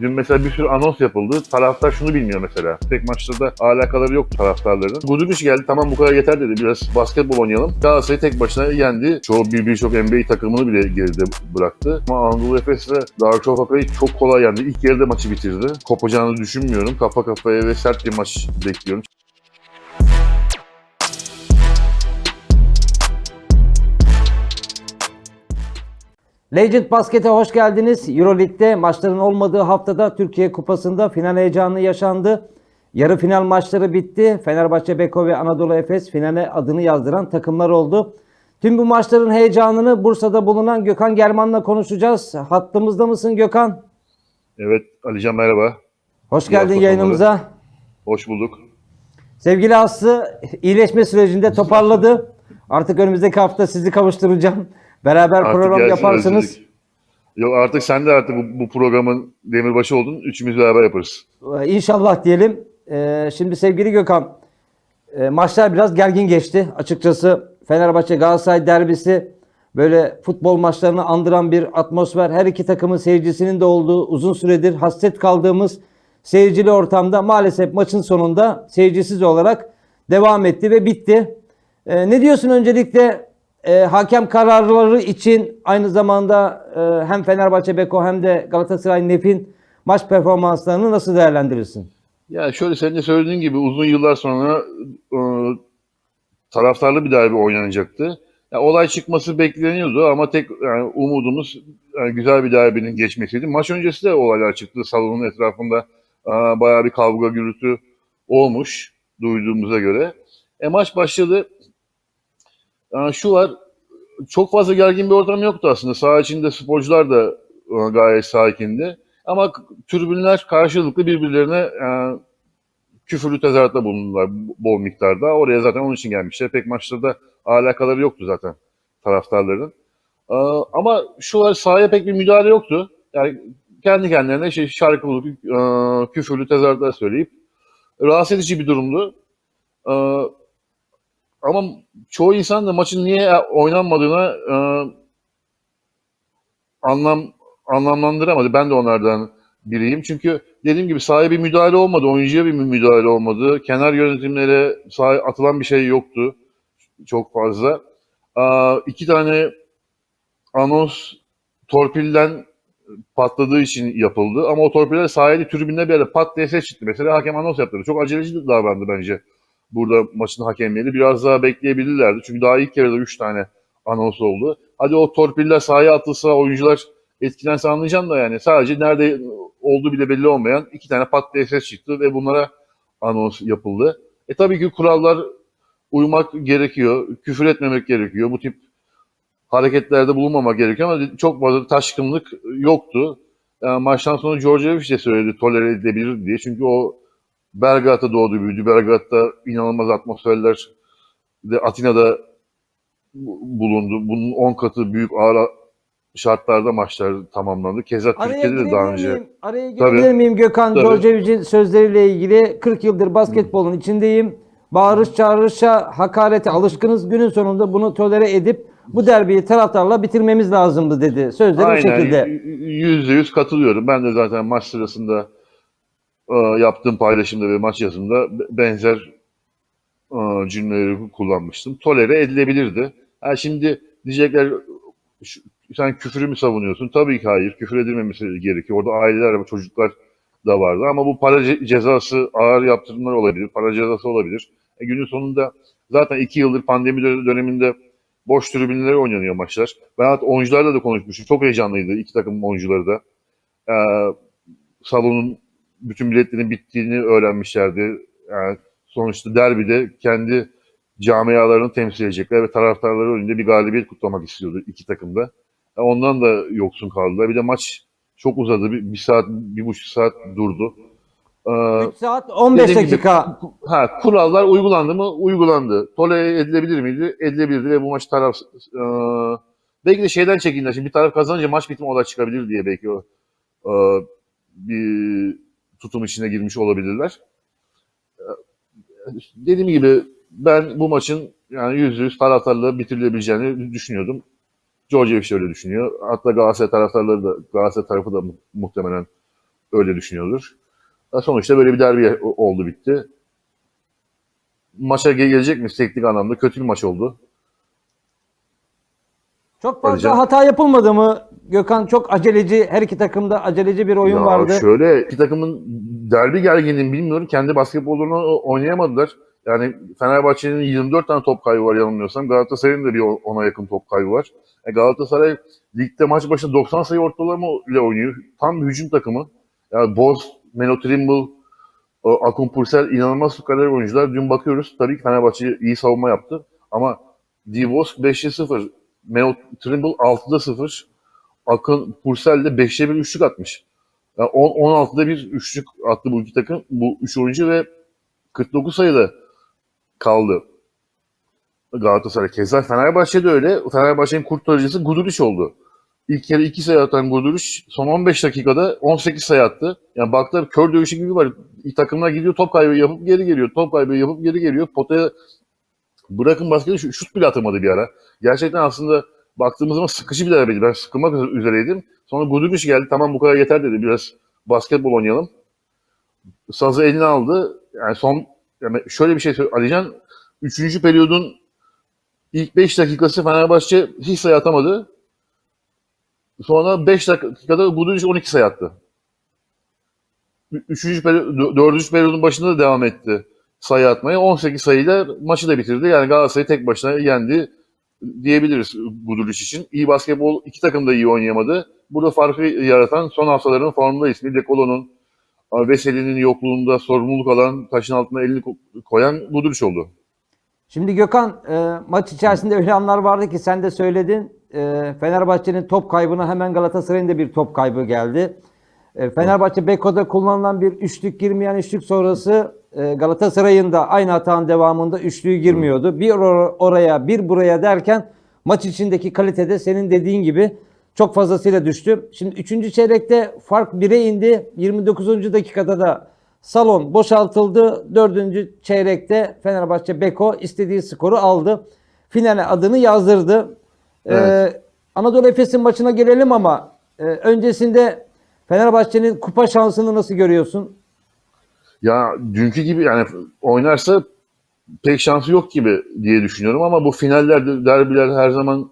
Dün mesela bir sürü anons yapıldı. Taraftar şunu bilmiyor mesela. Tek maçta da alakaları yok taraftarların. Guduric geldi tamam bu kadar yeter dedi. Biraz basketbol oynayalım. Galatasaray tek başına yendi. Çoğu bir birçok NBA takımını bile geride bıraktı. Ama Anadolu Efes ve Darüşşafaka'yı çok kolay yendi. İlk yarıda maçı bitirdi. Kopacağını düşünmüyorum. Kafa kafaya ve sert bir maç bekliyorum. Legend Basket'e hoş geldiniz. Euroleague'de maçların olmadığı haftada Türkiye Kupası'nda final heyecanı yaşandı. Yarı final maçları bitti. Fenerbahçe, Beko ve Anadolu Efes finale adını yazdıran takımlar oldu. Tüm bu maçların heyecanını Bursa'da bulunan Gökhan German'la konuşacağız. Hattımızda mısın Gökhan? Evet Alican merhaba. Hoş İyi geldin hafta yayınımıza. Hoş bulduk. Sevgili Aslı iyileşme sürecinde toparladı. Artık önümüzdeki hafta sizi kavuşturacağım. Beraber Artık program gelsin yaparsınız. özledik. Yok artık sen de artık bu, bu programın demirbaşı oldun. Üçümüz beraber yaparız. Ee, İnşallah diyelim. Ee, şimdi sevgili Gökhan, e, maçlar biraz gergin geçti. Açıkçası Fenerbahçe Galatasaray derbisi böyle futbol maçlarını andıran bir atmosfer. Her iki takımın seyircisinin de olduğu uzun süredir hasret kaldığımız seyircili ortamda maalesef maçın sonunda seyircisiz olarak devam etti ve bitti. Ee, ne diyorsun öncelikle e, hakem kararları için aynı zamanda e, hem Fenerbahçe Beko hem de Galatasaray Nef'in maç performanslarını nasıl değerlendirirsin? Ya şöyle senin de söylediğin gibi uzun yıllar sonra e, taraftarlı bir derbi oynanacaktı. Ya, olay çıkması bekleniyordu ama tek yani umudumuz yani güzel bir derbinin geçmesiydi. Maç öncesi de olaylar çıktı. Salonun etrafında e, bayağı bir kavga gürültü olmuş duyduğumuza göre. E maç başladı. E, şu var çok fazla gergin bir ortam yoktu aslında. Saha içinde sporcular da e, gayet sakindi. Ama tribünler karşılıklı birbirlerine e, küfürlü tezahüratta bulundular bol miktarda. Oraya zaten onun için gelmişler. Pek maçlarda alakaları yoktu zaten taraftarların. Ama şu var sahaya pek bir müdahale yoktu. Yani kendi kendilerine şey, şarkı bulup e, küfürlü tezahüratlar söyleyip rahatsız edici bir durumdu. E, ama çoğu insan da maçın niye oynanmadığına e, anlam anlamlandıramadı. Ben de onlardan biriyim. Çünkü dediğim gibi sahaya bir müdahale olmadı. Oyuncuya bir müdahale olmadı. Kenar yönetimlere sahaya atılan bir şey yoktu. Çok fazla. Aa, iki tane anons torpilden patladığı için yapıldı. Ama o torpiller sahaya tribünde bir yerde pat diye ses çıktı. Mesela hakem anons yaptı. Çok aceleci davrandı bence burada maçın hakemleri. Biraz daha bekleyebilirlerdi. Çünkü daha ilk yarıda 3 tane anons oldu. Hadi o torpiller sahaya atılsa oyuncular etkilense anlayacağım da yani sadece nerede olduğu bile belli olmayan iki tane pat ses çıktı ve bunlara anons yapıldı. E tabii ki kurallar uymak gerekiyor, küfür etmemek gerekiyor, bu tip hareketlerde bulunmamak gerekiyor ama çok fazla taşkınlık yoktu. Yani maçtan sonra Djordjevic de söyledi tolere edilebilir diye. Çünkü o Belgrad'da doğdu büyüdü. Belgrad'da inanılmaz atmosferler de Atina'da bu- bulundu. Bunun 10 katı büyük ağır şartlarda maçlar tamamlandı. Keza Türkiye'de de daha önce. miyim? Araya Tabii. girebilir miyim Gökhan? Tabii. Djordjevic'in sözleriyle ilgili 40 yıldır basketbolun içindeyim. Bağırış çağrışa hakarete alışkınız. Günün sonunda bunu tolere edip bu derbiyi taraftarla bitirmemiz lazımdı dedi. Sözleri bu Aynen şekilde. yüzde yüz katılıyorum. Ben de zaten maç sırasında yaptığım paylaşımda ve maç yazımda be- benzer e, cümleleri kullanmıştım. Tolere edilebilirdi. Ha şimdi diyecekler sen küfürü mü savunuyorsun? Tabii ki hayır. Küfür edilmemesi gerekiyor. Orada aileler ve çocuklar da vardı. Ama bu para ce- cezası ağır yaptırımlar olabilir. Para cezası olabilir. E, günün sonunda zaten iki yıldır pandemi dö- döneminde boş tribünlere oynanıyor maçlar. Ben hatta oyuncularla da konuşmuştum. Çok heyecanlıydı iki takımın oyuncuları da. Ee, salonun bütün biletlerin bittiğini öğrenmişlerdi. Yani sonuçta derbide kendi camialarını temsil edecekler ve taraftarları önünde bir galibiyet kutlamak istiyordu iki takım da. E, Ondan da yoksun kaldılar. Bir de maç çok uzadı. Bir, bir saat, bir buçuk saat durdu. Ee, 3 saat 15 Dediğim gibi, dakika. ha, kurallar uygulandı mı? Uygulandı. Tolere edilebilir miydi? Edilebilirdi ve bu maç taraf e, belki de şeyden çekindiler. Şimdi bir taraf kazanınca maç bitme olay çıkabilir diye belki o e, bir tutum içine girmiş olabilirler. E, dediğim gibi ben bu maçın yani yüzde yüz taraftarla bitirilebileceğini düşünüyordum. Djordjevic de öyle düşünüyor. Hatta Galatasaray taraftarları da Galatasaray tarafı da mu- muhtemelen öyle düşünüyordur. Ya Sonuçta böyle bir derbi oldu bitti. Maça gelecek mi teknik anlamda? Kötü bir maç oldu. Çok fazla Arayacağım. hata yapılmadı mı? Gökhan çok aceleci, her iki takımda aceleci bir oyun Ya vardı. Şöyle iki takımın derbi gerginliğini bilmiyorum. Kendi basketbolunu oynayamadılar. Yani Fenerbahçe'nin 24 tane top kaybı var yanılmıyorsam. Galatasaray'ın da bir ona yakın top kaybı var. E Galatasaray ligde maç başına 90 sayı ortalama ile oynuyor. Tam bir hücum takımı. Yani Boz, Melo Trimble, Akun Pursel inanılmaz kader oyuncular. Dün bakıyoruz tabii ki Fenerbahçe iyi savunma yaptı. Ama Divos 5'e 0, Melo Trimble 6'da 0, Akın Pursel de 5'te 1 üçlük atmış. Yani 10, 16'da bir üçlük attı bu iki takım, bu üç oyuncu ve 49 sayıda kaldı Galatasaray. Keza Fenerbahçe'de öyle. Fenerbahçe'nin kurtarıcısı Guduric oldu. İlk kere 2 sayı atan Guduric son 15 dakikada 18 sayı attı. Yani baktılar kör dövüşü gibi var. Takımlar gidiyor top kaybı yapıp geri geliyor. Top kaybı yapıp geri geliyor. Potaya bırakın basketi şut- şut bile atamadı bir ara. Gerçekten aslında baktığımız zaman sıkıcı bir derbiydi. Ben sıkılmak üzereydim. Sonra Guduric geldi. Tamam bu kadar yeter dedi. Biraz basketbol oynayalım. Sazı eline aldı. Yani son yani şöyle bir şey söyleyeyim. Alican 3. periyodun ilk 5 dakikası Fenerbahçe hiç sayı atamadı. Sonra 5 dakikada Guduric 12 sayı attı. 3. periyod, 4. periyodun başında da devam etti sayı atmaya. 18 sayıyla maçı da bitirdi. Yani Galatasaray tek başına yendi diyebiliriz Guduric için. İyi basketbol, iki takım da iyi oynayamadı. Burada farkı yaratan son haftaların formunda ismi Dekolo'nun Veseli'nin yokluğunda sorumluluk alan, taşın altına elini ko- koyan Guduric oldu. Şimdi Gökhan e, maç içerisinde öyle anlar vardı ki sen de söyledin. E, Fenerbahçe'nin top kaybına hemen Galatasaray'ın da bir top kaybı geldi. E, Fenerbahçe Beko'da kullanılan bir üçlük girmeyen üçlük sonrası e, Galatasaray'ın da aynı hatanın devamında üçlüğü girmiyordu. Bir or- oraya bir buraya derken maç içindeki kalitede senin dediğin gibi çok fazlasıyla düştü. Şimdi 3. çeyrekte fark 1'e indi. 29. dakikada da salon boşaltıldı. 4. çeyrekte Fenerbahçe Beko istediği skoru aldı. Finale adını yazdırdı. Evet. Ee, Anadolu Efes'in maçına gelelim ama e, öncesinde Fenerbahçe'nin kupa şansını nasıl görüyorsun? Ya dünkü gibi yani oynarsa pek şansı yok gibi diye düşünüyorum ama bu finallerde derbiler her zaman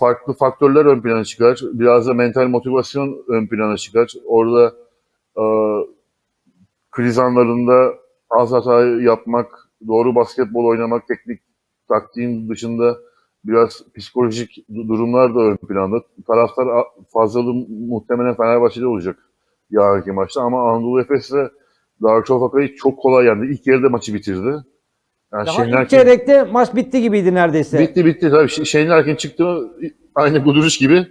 farklı faktörler ön plana çıkar. Biraz da mental motivasyon ön plana çıkar. Orada e, kriz anlarında az hata yapmak, doğru basketbol oynamak, teknik taktiğin dışında biraz psikolojik du- durumlar da ön planda. Taraftar fazlalığı muhtemelen Fenerbahçe'de olacak yarınki maçta ama Anadolu Efes'le Darüşşafaka'yı çok kolay yendi. İlk yarıda maçı bitirdi. Yani Daha Şener ilk çeyrekte maç bitti gibiydi neredeyse. Bitti bitti tabii. Ş- Shane Larkin çıktı mı aynı Guduric gibi.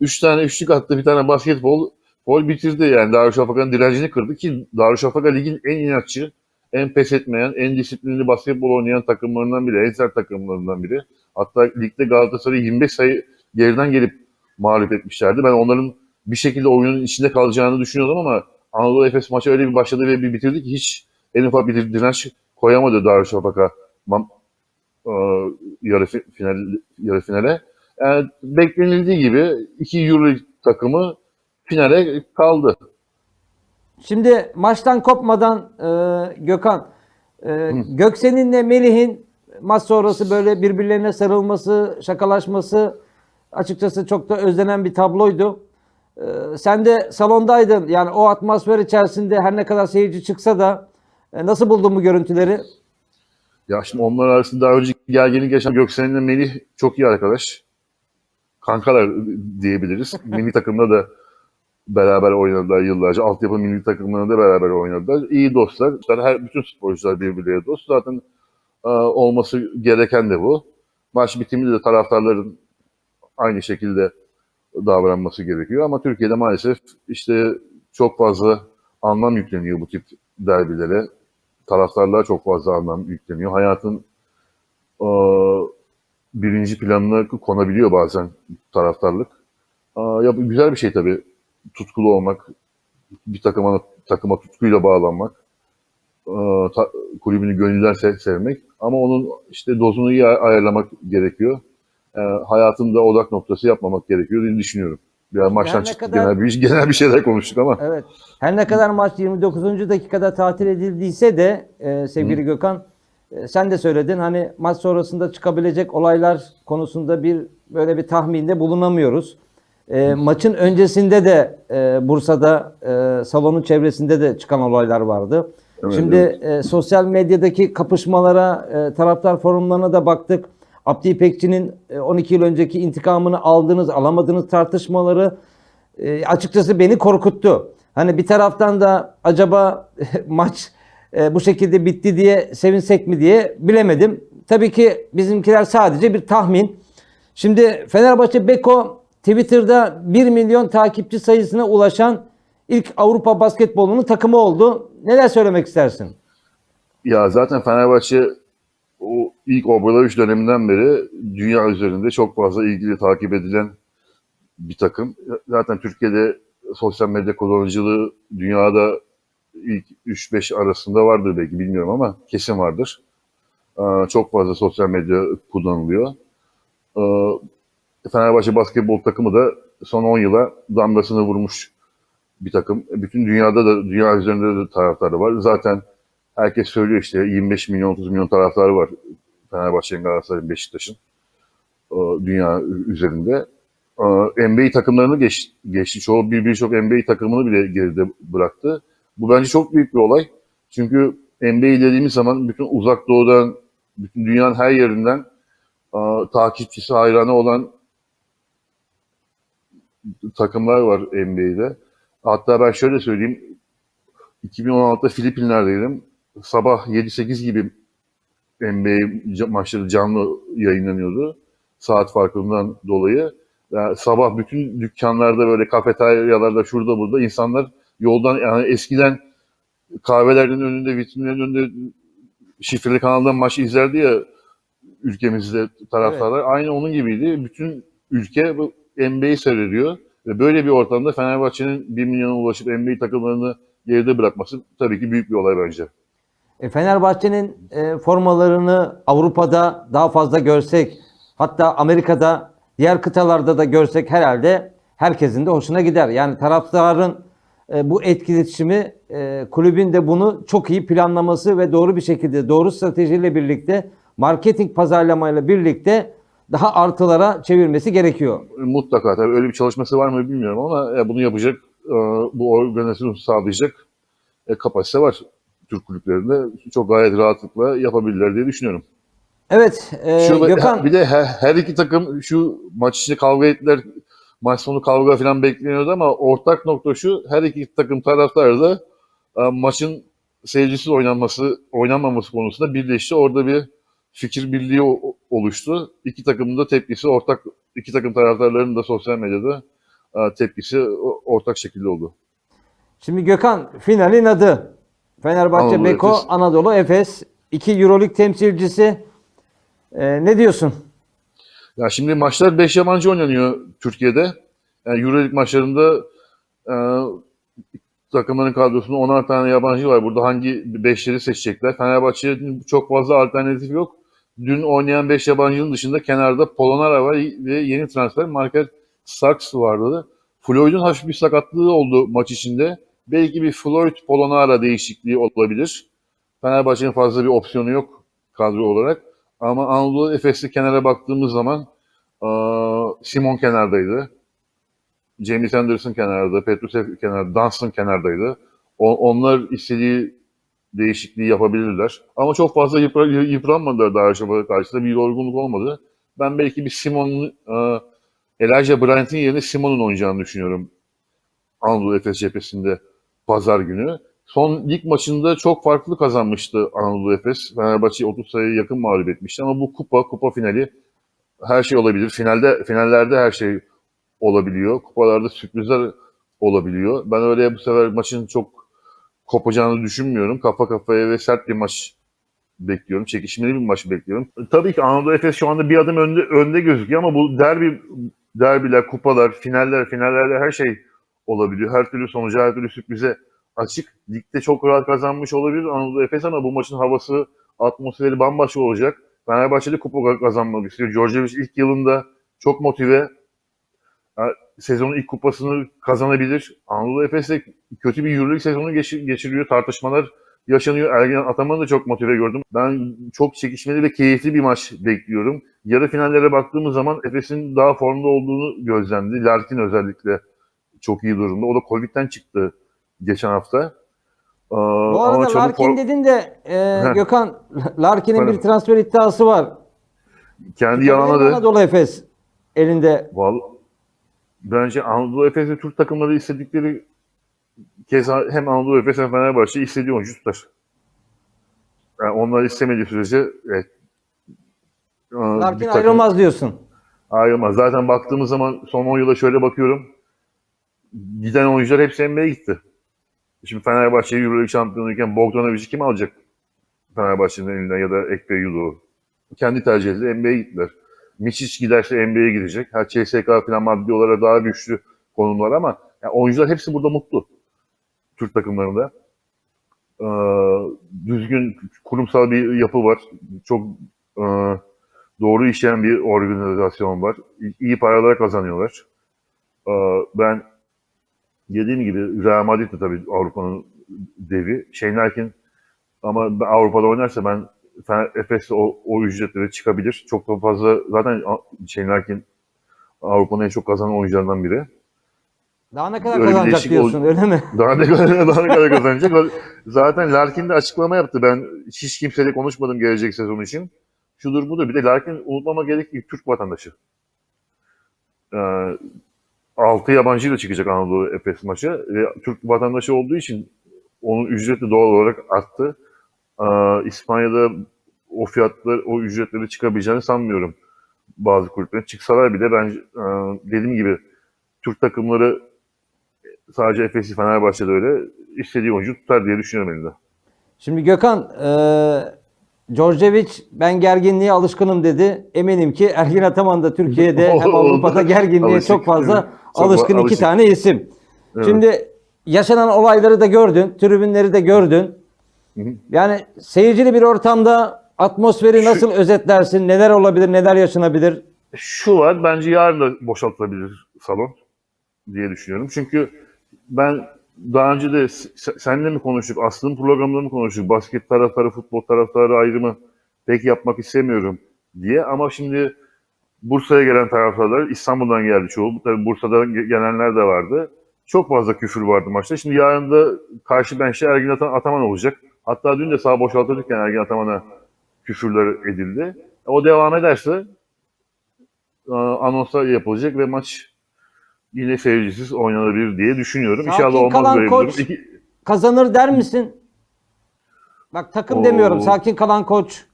Üç tane üçlük attı, bir tane basketbol gol bitirdi yani. Darüşşafaka'nın direncini kırdı ki Darüşşafaka ligin en inatçı, en pes etmeyen, en disiplinli basketbol oynayan takımlarından biri, en sert takımlarından biri. Hatta ligde Galatasaray'ı 25 sayı geriden gelip mağlup etmişlerdi. Ben onların bir şekilde oyunun içinde kalacağını düşünüyordum ama Anadolu Efes maçı öyle bir başladı ve bir bitirdi ki hiç en ufak bir direnç koyamadı Darüşşafaka. E, yarı fi- final yarı finale. Yani beklenildiği gibi iki Euro takımı finale kaldı. Şimdi maçtan kopmadan e, Gökhan, e, Göksen'inle Melih'in maç sonrası böyle birbirlerine sarılması, şakalaşması açıkçası çok da özlenen bir tabloydu. E, sen de salondaydın. Yani o atmosfer içerisinde her ne kadar seyirci çıksa da e, nasıl buldun bu görüntüleri? Ya şimdi onlar arasında daha önce gerginlik yaşayan Göksen'le Melih çok iyi arkadaş. Kankalar diyebiliriz. milli takımda da beraber oynadılar yıllarca. Altyapı milli takımlarında da beraber oynadılar. İyi dostlar. Zaten her bütün sporcular birbirleriyle dost. Zaten e, olması gereken de bu. Maç bitiminde de taraftarların aynı şekilde davranması gerekiyor. Ama Türkiye'de maalesef işte çok fazla anlam yükleniyor bu tip derbilere. Taraftarlığa çok fazla anlam yükleniyor. Hayatın e, birinci planına konabiliyor bazen taraftarlık. E, ya güzel bir şey tabii. Tutkulu olmak, bir takıma takıma tutkuyla bağlanmak, e, ta- kulübünü gönülden se- sevmek. Ama onun işte dozunu iyi ay- ayarlamak gerekiyor. E, hayatın da odak noktası yapmamak gerekiyor diye düşünüyorum. Ya maçtan çıktık kadar- genel bir, genel bir şeyler konuştuk ama. Evet. Her ne kadar maç 29. dakikada tatil edildiyse de e, sevgili Gökhan e, sen de söyledin hani maç sonrasında çıkabilecek olaylar konusunda bir böyle bir tahminde bulunamıyoruz. E, maçın öncesinde de e, Bursa'da e, salonun çevresinde de çıkan olaylar vardı. Evet, Şimdi evet. e, sosyal medyadaki kapışmalara, e, taraftar forumlarına da baktık. Abdi İpekçi'nin e, 12 yıl önceki intikamını aldığınız, alamadığınız tartışmaları e, açıkçası beni korkuttu. Hani bir taraftan da acaba maç e, bu şekilde bitti diye sevinsek mi diye bilemedim. Tabii ki bizimkiler sadece bir tahmin. Şimdi Fenerbahçe Beko Twitter'da 1 milyon takipçi sayısına ulaşan ilk Avrupa basketbolunun takımı oldu. Neler söylemek istersin? Ya zaten Fenerbahçe o ilk Obradoviç döneminden beri dünya üzerinde çok fazla ilgili takip edilen bir takım. Zaten Türkiye'de sosyal medya kullanıcılığı dünyada ilk 3-5 arasında vardır belki bilmiyorum ama kesin vardır. Ee, Çok fazla sosyal medya kullanılıyor. Ee, Fenerbahçe basketbol takımı da son 10 yıla damgasını vurmuş bir takım. Bütün dünyada da dünya üzerinde de taraftarı var. Zaten herkes söylüyor işte 25 milyon 30 milyon taraftarı var Fenerbahçe'nin, Galatasaray'ın, Beşiktaş'ın e, dünya üzerinde. E, NBA takımlarını geç, geçti. Çoğu bir birçok NBA takımını bile geride bıraktı. Bu bence çok büyük bir olay. Çünkü NBA dediğimiz zaman bütün uzak doğudan, bütün dünyanın her yerinden e, takipçisi, hayranı olan takımlar var NBA'de. Hatta ben şöyle söyleyeyim. 2016'da Filipinler'deydim. Sabah 7-8 gibi NBA maçları canlı yayınlanıyordu. Saat farkından dolayı. Yani sabah bütün dükkanlarda böyle kafeteryalarda şurada burada insanlar yoldan yani eskiden kahvelerin önünde, vitrinlerin önünde şifreli kanaldan maç izlerdi ya ülkemizde taraftarlar. Aynı onun gibiydi. Bütün ülke bu NBA'yi seyrediyor. Ve böyle bir ortamda Fenerbahçe'nin 1 milyona ulaşıp NBA takımlarını geride bırakması tabii ki büyük bir olay bence. E, Fenerbahçe'nin e, formalarını Avrupa'da daha fazla görsek, hatta Amerika'da, diğer kıtalarda da görsek herhalde herkesin de hoşuna gider. Yani taraftarın e, bu etkileşimi, kulübün de bunu çok iyi planlaması ve doğru bir şekilde, doğru stratejiyle birlikte, marketing pazarlamayla birlikte daha artılara çevirmesi gerekiyor. Mutlaka tabii öyle bir çalışması var mı bilmiyorum ama bunu yapacak, bu organizasyonu sağlayacak kapasite var. Türk kulüplerinde çok gayet rahatlıkla yapabilirler diye düşünüyorum. Evet, e, Şu, Gökhan. bir de her, her iki takım şu maç içinde kavga ettiler. Maç sonu kavga falan bekleniyordu ama ortak nokta şu. Her iki takım taraftarı da e, maçın seyircisiz oynanması, oynanmaması konusunda birleşti. Orada bir fikir birliği oluştu. İki takımın da tepkisi ortak, iki takım taraftarlarının da sosyal medyada e, tepkisi ortak şekilde oldu. Şimdi Gökhan finalin adı. Fenerbahçe Anadolu Beko Efes. Anadolu Efes. iki Euroleague temsilcisi. Ee, ne diyorsun? Ya şimdi maçlar 5 yabancı oynanıyor Türkiye'de. Yani Euroleague maçlarında e, takımların kadrosunda 10'ar tane yabancı var. Burada hangi 5'leri seçecekler? Fenerbahçe'nin çok fazla alternatif yok. Dün oynayan 5 yabancının dışında kenarda Polonara var ve yeni transfer Marker Sachs vardı. Floyd'un hafif bir sakatlığı oldu maç içinde. Belki bir Floyd Polonara değişikliği olabilir. Fenerbahçe'nin fazla bir opsiyonu yok kadro olarak. Ama Anadolu Efes'i kenara baktığımız zaman Simon kenardaydı. James Anderson kenarda, Petrusev kenarda, Dunstan kenardaydı. Onlar istediği değişikliği yapabilirler. Ama çok fazla yıpra- yıpranmadılar daha aşamada karşısında. Bir yorgunluk olmadı. Ben belki bir Simon'un, aa, Elijah Bryant'in yerine Simon'un oynayacağını düşünüyorum. Anadolu Efes cephesinde pazar günü. Son lig maçında çok farklı kazanmıştı Anadolu Efes. Fenerbahçe 30 sayıya yakın mağlup etmişti ama bu kupa, kupa finali her şey olabilir. Finalde finallerde her şey olabiliyor. Kupalarda sürprizler olabiliyor. Ben öyle bu sefer maçın çok kopacağını düşünmüyorum. Kafa kafaya ve sert bir maç bekliyorum. Çekişmeli bir maç bekliyorum. Tabii ki Anadolu Efes şu anda bir adım önde, önde gözüküyor ama bu derbi derbiler, kupalar, finaller, finallerde her şey olabiliyor. Her türlü sonuca, her türlü sürprize açık. Ligde çok rahat kazanmış olabilir Anadolu Efes ama bu maçın havası, atmosferi bambaşka olacak. Fenerbahçe'de kupa kazanmak istiyor. Djordjevic ilk yılında çok motive. sezonun ilk kupasını kazanabilir. Anadolu Efes de kötü bir Euroleague sezonu geçir- geçiriyor. Tartışmalar yaşanıyor. Ergen Ataman'ı da çok motive gördüm. Ben çok çekişmeli ve keyifli bir maç bekliyorum. Yarı finallere baktığımız zaman Efes'in daha formda olduğunu gözlemdi. Larkin özellikle çok iyi durumda. O da Covid'den çıktı geçen hafta. Ee, Bu arada Larkin form- dedin de e. Gökhan Larkin'in bir transfer iddiası var. kendi yalanladı. Anadolu Efes elinde. Vallahi bence Anadolu Efes ve Türk takımları istedikleri keza hem Anadolu Efes hem Fenerbahçe istediği oyuncu tutar. Yani onlar istemediği sürece evet, Ee, Larkin ayrılmaz diyorsun. ayrılmaz. Zaten baktığımız zaman son 10 yıla şöyle bakıyorum. Giden oyuncular hepsi NBA'ye gitti. Şimdi Fenerbahçe Euroleague şampiyonuyken Bogdanovic'i kim alacak? Fenerbahçe'nin elinden ya da Ekpe Yudo. Kendi tercihiyle NBA'ye gittiler. Miçic giderse NBA'ye gidecek. Her CSK falan maddi olarak daha güçlü konumlar ama yani oyuncular hepsi burada mutlu. Türk takımlarında. Ee, düzgün kurumsal bir yapı var. Çok e, doğru işleyen bir organizasyon var. İyi paralar kazanıyorlar. Ee, ben dediğim gibi Real Madrid de tabii Avrupa'nın devi. Shane Larkin ama Avrupa'da oynarsa ben Efes'te o, o ücretlere çıkabilir. Çok da fazla zaten Larkin Avrupa'nın en çok kazanan oyuncularından biri. Daha ne kadar Öyle kazanacak diyorsun öyle mi? Daha ne kadar, daha ne kadar kazanacak? Zaten Larkin de açıklama yaptı. Ben hiç kimseyle konuşmadım gelecek sezon için. Şudur budur. Bir de Larkin unutmama gerek ki Türk vatandaşı. Ee, 6 yabancıyla çıkacak Anadolu Efes maçı. Ve Türk vatandaşı olduğu için onun ücreti doğal olarak arttı. Ee, İspanya'da o fiyatlar, o ücretleri çıkabileceğini sanmıyorum bazı kulüplerin. Çıksalar bile ben e, dediğim gibi Türk takımları sadece Efes'i Fenerbahçe'de öyle istediği oyuncu tutar diye düşünüyorum elinde. Şimdi Gökhan e, Djordjevic ben gerginliğe alışkınım dedi. Eminim ki Ergin Ataman da Türkiye'de hem Avrupa'da gerginliğe alışık, çok fazla evet. Alışkın iki alışık. tane isim. Evet. Şimdi yaşanan olayları da gördün, tribünleri de gördün. Hı hı. Yani seyircili bir ortamda atmosferi nasıl özetlersin? Neler olabilir, neler yaşanabilir? Şu var, bence yarın da boşaltılabilir salon diye düşünüyorum. Çünkü ben daha önce de s- seninle mi konuştuk, Aslı'nın programında mı konuştuk, basket taraftarı, futbol taraftarı ayrımı pek yapmak istemiyorum diye. Ama şimdi Bursa'ya gelen taraftarlar, İstanbul'dan geldi çoğu. Tabii Bursa'dan ge- gelenler de vardı. Çok fazla küfür vardı maçta. Şimdi yarın da karşı bench'te Ergin Ata- Ataman olacak. Hatta dün de sağ boşaltırken Ergin Ataman'a küfürler edildi. O devam ederse anonslar yapılacak ve maç yine seyircisiz oynanabilir diye düşünüyorum. Sakin İnşallah olmaz kalan böyle bir koç- durum. İki- Kazanır der misin? Bak takım Oo. demiyorum, sakin kalan koç.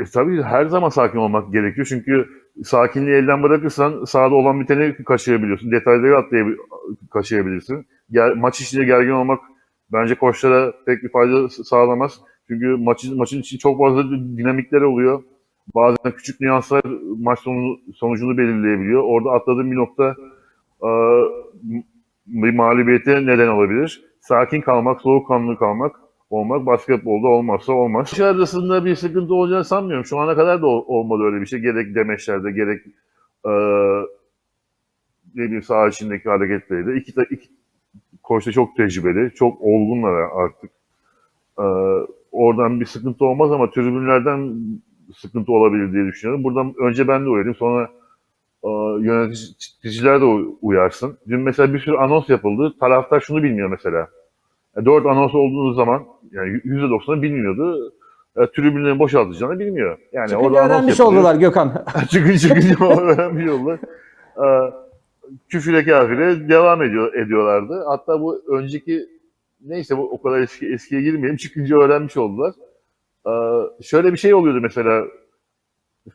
E, tabii her zaman sakin olmak gerekiyor. Çünkü sakinliği elden bırakırsan sahada olan biteni kaçırabiliyorsun. Detayları atlayabilir, kaçırabilirsin. Ger, maç içinde gergin olmak bence koçlara pek bir fayda sağlamaz. Çünkü maçın, maçın için çok fazla dinamikler oluyor. Bazen küçük nüanslar maç sonu, sonucunu belirleyebiliyor. Orada atladığın bir nokta bir mağlubiyete neden olabilir. Sakin kalmak, soğukkanlı kalmak olmak basketbolda olmazsa olmaz. İş arasında bir sıkıntı olacağını sanmıyorum. Şu ana kadar da ol- olmadı öyle bir şey. Gerek demeçlerde gerek e, ne bileyim saha içindeki hareketlerde. İki, iki koç da çok tecrübeli, çok olgunlar artık. E, oradan bir sıkıntı olmaz ama tribünlerden sıkıntı olabilir diye düşünüyorum. Buradan önce ben de uyarayım sonra e, yöneticiler de uyarsın. Dün mesela bir sürü anons yapıldı. Taraftar şunu bilmiyor mesela. E, Dört anons olduğu zaman yani %90'ı bilmiyordu. E, tribünlerin boşaltacağını bilmiyor. Yani Çıkınca orada öğrenmiş yapılıyor. oldular Gökhan. çıkın çıkınca öğrenmiş oldular. E, küfüre kafire devam ediyor ediyorlardı. Hatta bu önceki neyse bu o kadar eski eskiye girmeyelim. Çıkınca öğrenmiş oldular. E, şöyle bir şey oluyordu mesela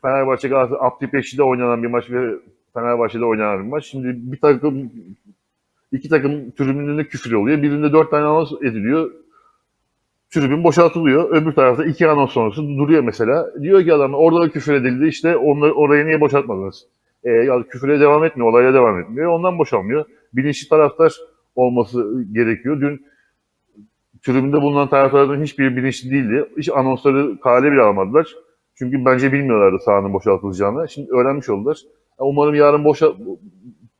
Fenerbahçe Galatasaray Abdi Peşi'de oynanan bir maç ve Fenerbahçe'de oynanan bir maç. Şimdi bir takım iki takım tribününde küfür oluyor. Birinde dört tane anons ediliyor. Tribün boşaltılıyor. Öbür tarafta iki anons sonrası duruyor mesela. Diyor ki adam orada da küfür edildi. İşte onları orayı niye boşaltmadınız? E, ya küfüre devam etmiyor. Olaya devam etmiyor. Ondan boşalmıyor. Bilinçli taraftar olması gerekiyor. Dün tribünde bulunan taraftarların hiçbiri bilinçli değildi. Hiç anonsları kale bile almadılar. Çünkü bence bilmiyorlardı sahanın boşaltılacağını. Şimdi öğrenmiş oldular. Umarım yarın boşa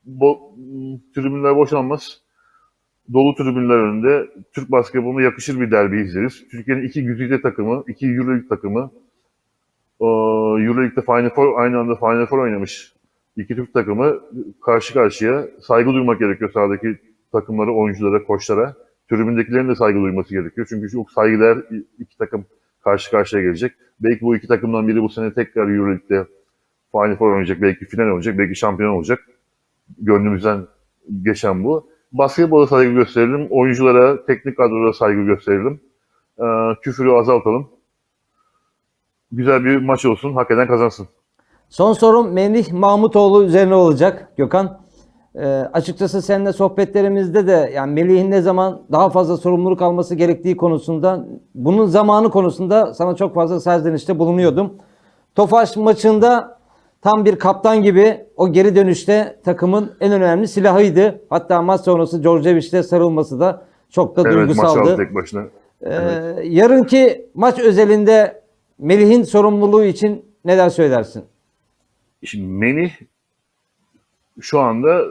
bo- tribünler boşalmaz. Dolu tribünler önünde Türk basketboluna yakışır bir derbi izleriz. Türkiye'nin iki güzide takımı, iki Euroleague takımı, ee, Euroleague'de Final Four, aynı anda Final Four oynamış iki Türk takımı karşı karşıya. Saygı duymak gerekiyor sahadaki takımlara, oyunculara, koçlara. Tribündekilerin de saygı duyması gerekiyor. Çünkü çok saygıdeğer iki takım karşı karşıya gelecek. Belki bu iki takımdan biri bu sene tekrar Euroleague'de Final Four oynayacak, belki final oynayacak, belki şampiyon olacak. Gönlümüzden geçen bu. Basketbola saygı gösterelim, oyunculara, teknik kadrolara saygı gösterelim. Ee, küfürü azaltalım. Güzel bir maç olsun, hak eden kazansın. Son sorum Melih Mahmutoğlu üzerine olacak Gökhan. Ee, açıkçası seninle sohbetlerimizde de yani Melih'in ne zaman daha fazla sorumluluk alması gerektiği konusunda bunun zamanı konusunda sana çok fazla serzenişte bulunuyordum. Tofaş maçında tam bir kaptan gibi o geri dönüşte takımın en önemli silahıydı. Hatta maç sonrası Djordjevic'le sarılması da çok da Evet, duygusaldı. aldı tek başına. Ee, Yarınki maç özelinde Melih'in sorumluluğu için neler söylersin? Şimdi Melih şu anda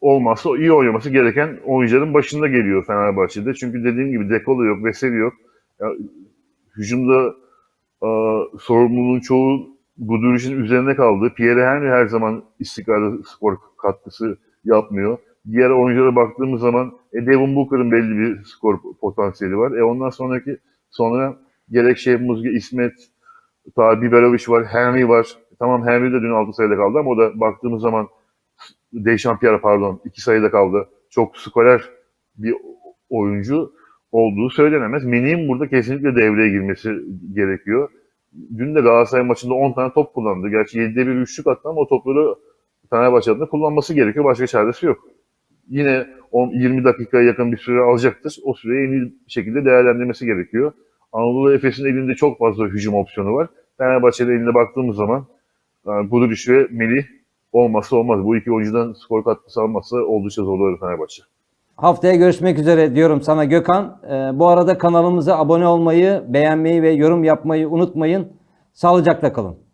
olmazsa iyi oynaması gereken oyuncuların başında geliyor Fenerbahçe'de. Çünkü dediğim gibi Dekolo yok, Veseli yok. Ya, hücumda e, sorumluluğun çoğu Guduric'in üzerine kaldı. Pierre Henry her zaman istikrarlı skor katkısı yapmıyor. Diğer oyunculara baktığımız zaman e, Devin Booker'ın belli bir skor potansiyeli var. E ondan sonraki sonra gerek şey Muzgi, İsmet, Ta Biberovic var, Henry var. Tamam Henry de dün 6 sayıda kaldı ama o da baktığımız zaman Dechampierre pardon 2 sayıda kaldı. Çok skorer bir oyuncu olduğu söylenemez. Mini'nin burada kesinlikle devreye girmesi gerekiyor. Dün de Galatasaray maçında 10 tane top kullandı. Gerçi 7'de bir üçlük attı ama o topları Fenerbahçe adına kullanması gerekiyor. Başka çaresi yok. Yine 10, 20 dakikaya yakın bir süre alacaktır. O süreyi en iyi şekilde değerlendirmesi gerekiyor. Anadolu Efes'in elinde çok fazla hücum opsiyonu var. Fenerbahçe'nin eline baktığımız zaman yani Guduric ve Melih olmazsa olmaz. Bu iki oyuncudan skor katkısı almazsa oldukça zorlanır Fenerbahçe. Haftaya görüşmek üzere diyorum sana Gökhan. Ee, bu arada kanalımıza abone olmayı, beğenmeyi ve yorum yapmayı unutmayın. Sağlıcakla kalın.